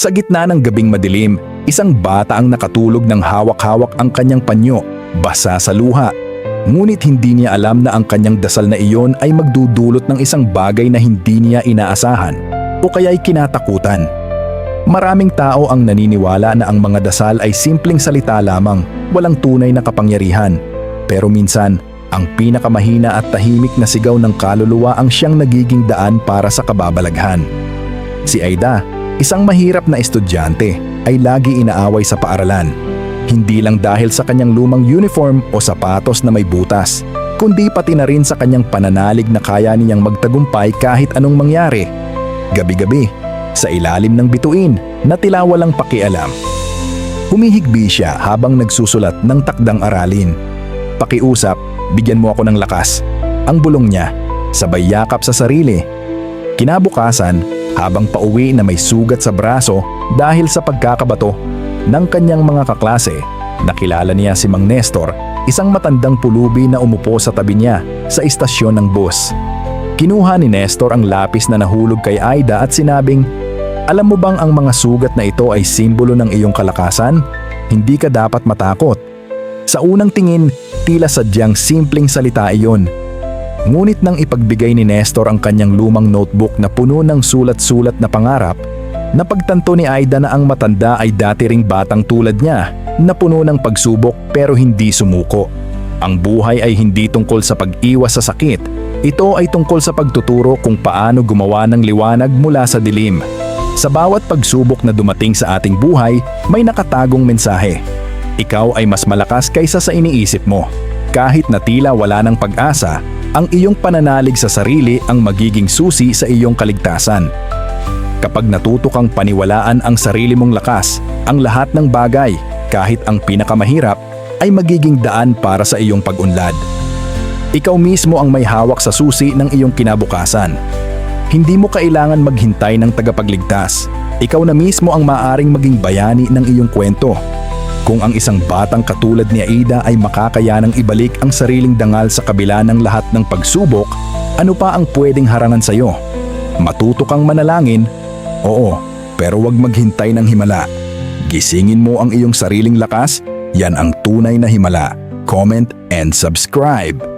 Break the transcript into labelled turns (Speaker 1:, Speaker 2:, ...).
Speaker 1: Sa gitna ng gabing madilim, isang bata ang nakatulog ng hawak-hawak ang kanyang panyo, basa sa luha. Ngunit hindi niya alam na ang kanyang dasal na iyon ay magdudulot ng isang bagay na hindi niya inaasahan o kaya'y kinatakutan. Maraming tao ang naniniwala na ang mga dasal ay simpleng salita lamang, walang tunay na kapangyarihan. Pero minsan, ang pinakamahina at tahimik na sigaw ng kaluluwa ang siyang nagiging daan para sa kababalaghan. Si Aida, isang mahirap na estudyante, ay lagi inaaway sa paaralan. Hindi lang dahil sa kanyang lumang uniform o sapatos na may butas, kundi pati na rin sa kanyang pananalig na kaya niyang magtagumpay kahit anong mangyari. Gabi-gabi, sa ilalim ng bituin na tila walang pakialam. Humihigbi siya habang nagsusulat ng takdang aralin. Pakiusap, bigyan mo ako ng lakas. Ang bulong niya, sabay yakap sa sarili. Kinabukasan, habang pauwi na may sugat sa braso dahil sa pagkakabato ng kanyang mga kaklase, nakilala niya si Mang Nestor, isang matandang pulubi na umupo sa tabi niya sa istasyon ng bus. Kinuha ni Nestor ang lapis na nahulog kay Aida at sinabing, Alam mo bang ang mga sugat na ito ay simbolo ng iyong kalakasan? Hindi ka dapat matakot. Sa unang tingin, tila sadyang simpleng salita iyon. Ngunit nang ipagbigay ni Nestor ang kanyang lumang notebook na puno ng sulat-sulat na pangarap, napagtanto ni Aida na ang matanda ay dati ring batang tulad niya na puno ng pagsubok pero hindi sumuko. Ang buhay ay hindi tungkol sa pag-iwas sa sakit, ito ay tungkol sa pagtuturo kung paano gumawa ng liwanag mula sa dilim. Sa bawat pagsubok na dumating sa ating buhay, may nakatagong mensahe. Ikaw ay mas malakas kaysa sa iniisip mo. Kahit na tila wala ng pag-asa, ang iyong pananalig sa sarili ang magiging susi sa iyong kaligtasan. Kapag natuto kang paniwalaan ang sarili mong lakas, ang lahat ng bagay, kahit ang pinakamahirap, ay magiging daan para sa iyong pag-unlad. Ikaw mismo ang may hawak sa susi ng iyong kinabukasan. Hindi mo kailangan maghintay ng tagapagligtas. Ikaw na mismo ang maaring maging bayani ng iyong kwento. Kung ang isang batang katulad ni Aida ay makakayanang ibalik ang sariling dangal sa kabila ng lahat ng pagsubok, ano pa ang pwedeng harangan sa iyo? Matuto kang manalangin? Oo, pero huwag maghintay ng himala. Gisingin mo ang iyong sariling lakas, yan ang tunay na himala. Comment and subscribe.